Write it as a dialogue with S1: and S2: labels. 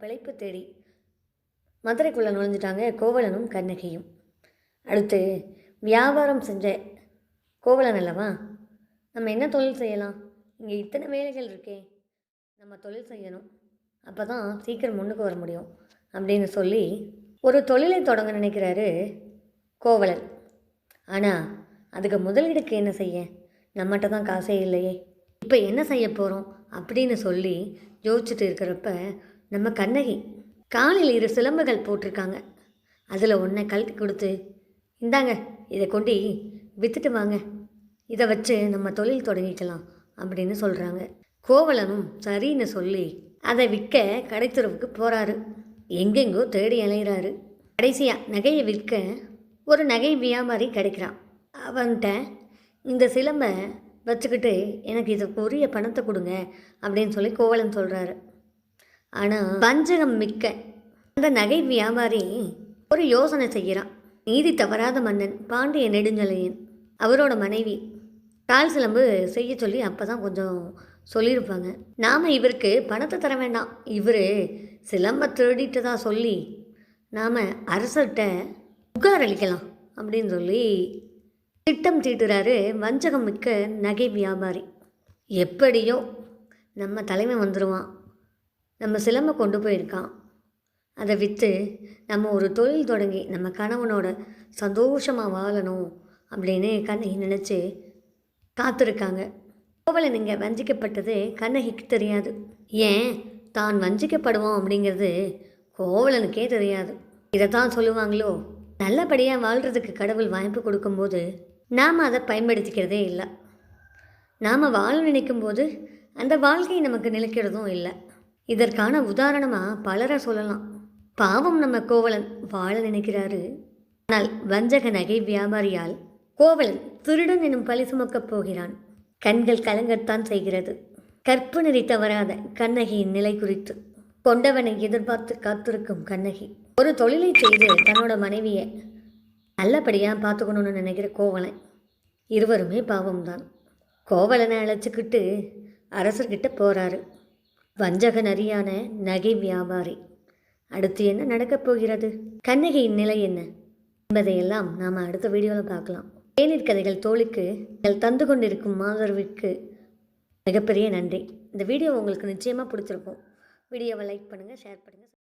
S1: பிழைப்பு தேடி மதுரைக்குள்ளே நுழைஞ்சிட்டாங்க கோவலனும் கண்ணகியும். அடுத்து வியாபாரம் செஞ்ச கோவலன் அல்லவா? நம்ம என்ன தொழில் செய்யலாம்? இங்கே இத்தனை வேலைகள் இருக்கே. நம்ம தொழில் செய்யணும். அப்போ தான் சீக்கிரம் முன்னுக்கு வர முடியும் அப்படின்னு சொல்லி ஒரு தொழிலை தொடங்க நினைக்கிறாரு கோவலன். ஆனால் அதுக்கு முதலீடுக்கு என்ன செய்ய? நம்மகிட்ட தான் காசே இல்லையே. இப்போ என்ன செய்ய போகிறோம் அப்படின்னு சொல்லி யோசிச்சுட்டு இருக்கிறப்ப நம்ம கண்ணகி. காலில் இரு சிலம்புகள் போட்டிருக்காங்க. அதில் ஒன்றை கழட்டி கொடுத்து இந்தாங்க இதை கொண்டு விற்றுட்டு வாங்க. இதை வச்சு நம்ம தொழில் தொடங்கிக்கலாம் அப்படின்னு சொல்கிறாங்க கோவலனும் சரின்னு சொல்லி அதை விற்க கடைத்தெருவுக்கு போகிறாரு எங்கெங்கோ தேடி அலைகிறாரு கடைசியாக நகையை விற்க ஒரு நகை வியாபாரி கிடைக்கிறான். அவன்கிட்ட இந்த சிலம்பை வச்சுக்கிட்டு எனக்கு இதுக்கு உரிய பணத்தை கொடுங்க அப்படின்னு சொல்லி கோவலன் சொல்கிறாரு ஆனால் வஞ்சகம் மிக்க அந்த நகை வியாபாரி ஒரு யோசனை செய்கிறான். நீதி தவறாத மன்னன் பாண்டிய நெடுஞ்சலையன் அவரோட மனைவி. கால் சிலம்பு செய்ய சொல்லி அப்போ தான் கொஞ்சம் சொல்லியிருப்பாங்க. நாம் இவருக்கு பணத்தை தர வேண்டாம். இவர் சிலம்பை திருடிட்டு தான் சொல்லி நாம் அரசர்கிட்ட புகார் அளிக்கலாம் அப்படின்னு சொல்லி திட்டம் தீட்டுறாரு வஞ்சகம் மிக்க நகை வியாபாரி. எப்படியோ நம்ம தலைமை வந்துடுவான் நம்ம சிலம்பை கொண்டு போயிருக்கான். அதை விற்று நம்ம ஒரு தொழில் தொடங்கி நம்ம கணவனோட சந்தோஷமாக வாழணும் அப்படின்னு கண்ணகி நினச்சி காத்திருக்காங்க. கோவலன் இங்கே வஞ்சிக்கப்பட்டது கண்ணகிக்கு தெரியாது. ஏன்? தான் வஞ்சிக்கப்படுவோம் அப்படிங்கிறது கோவலனுக்கே தெரியாது. இதை தான் சொல்லுவாங்களோ? நல்லபடியாக வாழ்கிறதுக்கு கடவுள் வாய்ப்பு கொடுக்கும்போது நாம் அதை பயன்படுத்திக்கிறதே இல்லை. நாம் வாழ நினைக்கும் போது அந்த வாழ்க்கை நமக்கு நிலைக்கிறதும் இல்லை. இதற்கான உதாரணமாக பலரை சொல்லலாம். பாவம் நம்ம கோவலன் வாழ நினைக்கிறாரு. ஆனால் வஞ்சக நகை வியாபாரியால் கோவலன் திருடன் எனும் பழி சுமக்கப் போகிறான். கண்கள் கலங்கத்தான் செய்கிறது. கற்பு நெறி தவறாத கண்ணகியின் நிலை குறித்து கொண்டவனை எதிர்பார்த்து காத்திருக்கும் கண்ணகி. ஒரு தொழிலை செய்து தன்னோட மனைவியை நல்லபடியாக பார்த்துக்கணும்னு நினைக்கிற கோவலன் இருவருமே பாவம்தான். கோவலனை அழைச்சிக்கிட்டு அரசர்கிட்ட போகிறாரு வஞ்சக நரியான நகை வியாபாரி. அடுத்து என்ன நடக்கப் போகிறது? கண்ணகியின் நிலை என்ன? என்பதையெல்லாம் நாம் அடுத்த வீடியோவில் பார்க்கலாம். தேநீர் கதைகள் தோழிக்கு நீங்கள் தந்து கொண்டிருக்கும் மாதர்விற்கு மிகப்பெரிய நன்றி. இந்த வீடியோ உங்களுக்கு நிச்சயமாக பிடிச்சிருக்கும். வீடியோவை லைக் பண்ணுங்கள் ஷேர் பண்ணுங்கள்